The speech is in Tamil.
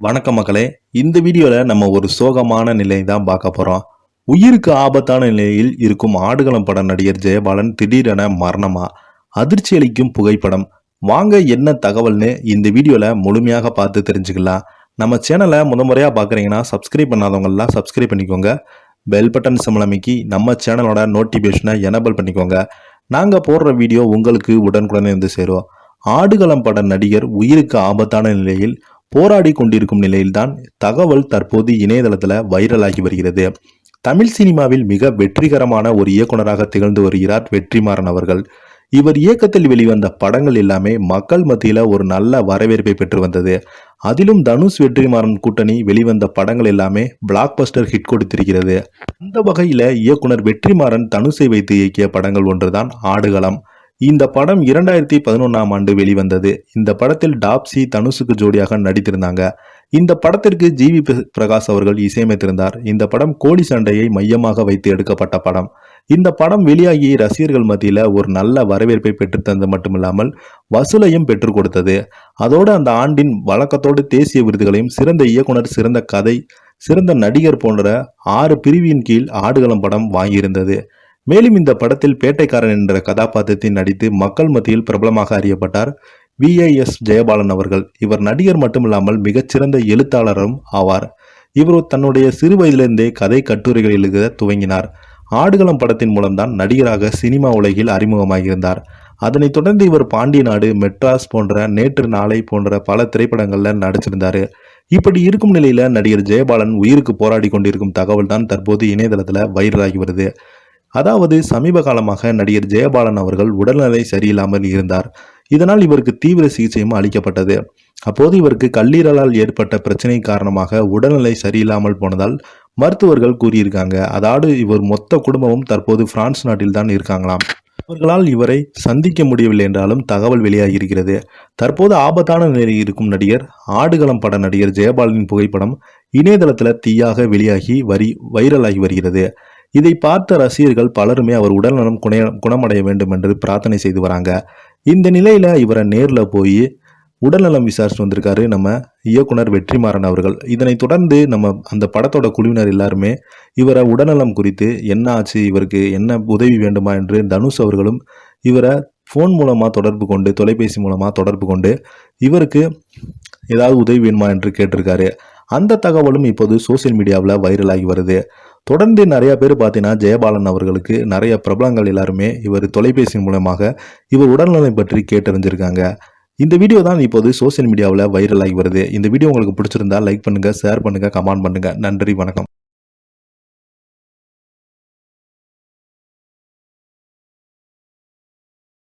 வணக்கம் மக்களே. இந்த வீடியோவில் நம்ம ஒரு சோகமான நிலை தான் பார்க்க போகிறோம் உயிருக்கு ஆபத்தான நிலையில் இருக்கும் ஆடுகளம் பட நடிகர் ஜெயபாலன் திடீரென மரணமா? அதிர்ச்சி அளிக்கும் புகைப்படம். வாங்க என்ன தகவல்னு இந்த வீடியோவில் முழுமையாக பார்த்து தெரிஞ்சுக்கலாம். நம்ம சேனலை முத முறையாக பார்க்குறீங்கன்னா சப்ஸ்கிரைப் பண்ணாதவங்கலாம் சப்ஸ்கிரைப் பண்ணிக்கோங்க. பெல் பட்டன் சம்பளமிக்கி நம்ம சேனலோட நோட்டிஃபிகேஷனை எனபிள் பண்ணிக்கோங்க. நாங்கள் போடுற வீடியோ உங்களுக்கு உடனுக்குடனே இருந்து சேரும். ஆடுகளம் பட நடிகர் உயிருக்கு ஆபத்தான நிலையில் போராடி கொண்டிருக்கும் நிலையில்தான் தகவல் தற்போது இணையதளத்தில் வைரலாகி வருகிறது. தமிழ் சினிமாவில் மிக வெற்றிகரமான ஒரு இயக்குனராக திகழ்ந்து வருகிறார் வெற்றிமாறன் அவர்கள். இவர் இயக்கத்தில் வெளிவந்த படங்கள் எல்லாமே மக்கள் மத்தியில் ஒரு நல்ல வரவேற்பை பெற்று வந்தது. அதிலும் தனுஷ் வெற்றிமாறன் கூட்டணி வெளிவந்த படங்கள் எல்லாமே பிளாக் பஸ்டர் ஹிட் கொடுத்திருக்கிறது. அந்த வகையில் இயக்குனர் வெற்றிமாறன் தனுஷை வைத்து இயக்கிய படங்கள் ஒன்றுதான் ஆடுகளம். இந்த படம் இரண்டாயிரத்தி பதினொன்றாம் ஆண்டு வெளிவந்தது. இந்த படத்தில் டாப்சி தனுஷுக்கு ஜோடியாக நடித்திருந்தாங்க. இந்த படத்திற்கு ஜி. வி. பிரகாஷ் அவர்கள் இசையமைத்திருந்தார். இந்த படம் கோழி சண்டையை மையமாக வைத்து எடுக்கப்பட்ட படம். இந்த படம் வெளியாகி ரசிகர்கள் மத்தியில் ஒரு நல்ல வரவேற்பை பெற்றுத்தந்தது மட்டுமில்லாமல் வசூலையும் பெற்றுக் கொடுத்தது. அதோடு அந்த ஆண்டின் வழக்கத்தோடு தேசிய விருதுகளையும் சிறந்த இயக்குனர் சிறந்த கதை சிறந்த நடிகர் போன்ற ஆறு பிரிவின் கீழ் ஆடுகளம் படம் வாங்கியிருந்தது. மேலும் இந்த படத்தில் பேட்டைக்காரன் என்ற கதாபாத்திரத்தில் நடித்து மக்கள் மத்தியில் பிரபலமாக அறியப்பட்டார் விஐஎஸ் ஜெயபாலன் அவர்கள். இவர் நடிகர் மட்டுமில்லாமல் மிகச்சிறந்த எழுத்தாளரும் ஆவார். இவர் தன்னுடைய சிறு வயதிலிருந்தே கதை கட்டுரைகள் எழுத துவங்கினார். ஆடுகளம் படத்தின் மூலம்தான் நடிகராக சினிமா உலகில் அறிமுகமாகியிருந்தார். அதனைத் தொடர்ந்து இவர் பாண்டிய நாடு மெட்ராஸ் போன்ற நேற்று நாளை போன்ற பல திரைப்படங்களில் நடிச்சிருந்தார். இப்படி இருக்கும் நிலையில் நடிகர் ஜெயபாலன் உயிருக்கு போராடி கொண்டிருக்கும் தகவல் தான் தற்போது இணையதளத்தில் வைரலாகி வருது. அதாவது சமீப காலமாக நடிகர் ஜெயபாலன் அவர்கள் உடல்நிலை சரியில்லாமல் இருந்தார். இதனால் இவருக்கு தீவிர சிகிச்சையும் அளிக்கப்பட்டது. அப்போது இவருக்கு கல்லீரலால் ஏற்பட்ட பிரச்சனை காரணமாக உடல்நிலை சரியில்லாமல் போனதால் மருத்துவர்கள் கூறியிருக்காங்க. அதாவது இவர் மொத்த குடும்பமும் தற்போது பிரான்ஸ் நாட்டில் தான் இருக்காங்களாம். அவர்களால் இவரை சந்திக்க முடியவில்லை என்றாலும் தகவல் வெளியாகியிருக்கிறது. தற்போது ஆபத்தான நிலையில் இருக்கும் நடிகர் ஆடுகளம் பட நடிகர் ஜெயபாலனின் புகைப்படம் இணையதளத்தில் தீயாக வெளியாகி வரி வைரலாகி வருகிறது. இதை பார்த்த ரசிகர்கள் பலருமே அவர் உடல்நலம் குண குணமடைய வேண்டும் என்று பிரார்த்தனை செய்து வராங்க. இந்த நிலையில இவரை நேரில் போய் உடல்நலம் விசாரிச்சு வந்திருக்காரு நம்ம இயக்குனர் வெற்றிமாறன் அவர்கள். இதனை தொடர்ந்து நம்ம அந்த படத்தோட குழுவினர் எல்லாருமே இவரை உடல்நலம் குறித்து என்ன ஆச்சு இவருக்கு என்ன உதவி வேண்டுமா என்று தனுஷ் அவர்களும் இவரை ஃபோன் மூலமாக தொடர்பு கொண்டு தொலைபேசி மூலமாக தொடர்பு கொண்டு இவருக்கு ஏதாவது உதவி வேணுமா என்று கேட்டிருக்காரு. அந்த தகவலும் இப்போது சோசியல் மீடியாவில் வைரலாகி வருது. தொடர்ந்து நிறைய பேர் பார்த்தீங்கன்னா ஜெயபாலன் அவர்களுக்கு நிறைய பிரபலங்கள் எல்லாருமே இவர் தொலைபேசி மூலமாக இவர் உடல்நலம் பற்றி கேட்டறிஞ்சிருக்காங்க. இந்த வீடியோ தான் இப்போது சோசியல் மீடியாவில் வைரலாகி வருது. இந்த வீடியோ உங்களுக்கு பிடிச்சிருந்தா லைக் பண்ணுங்கள் ஷேர் பண்ணுங்கள் கமெண்ட் பண்ணுங்கள் நன்றி வணக்கம்.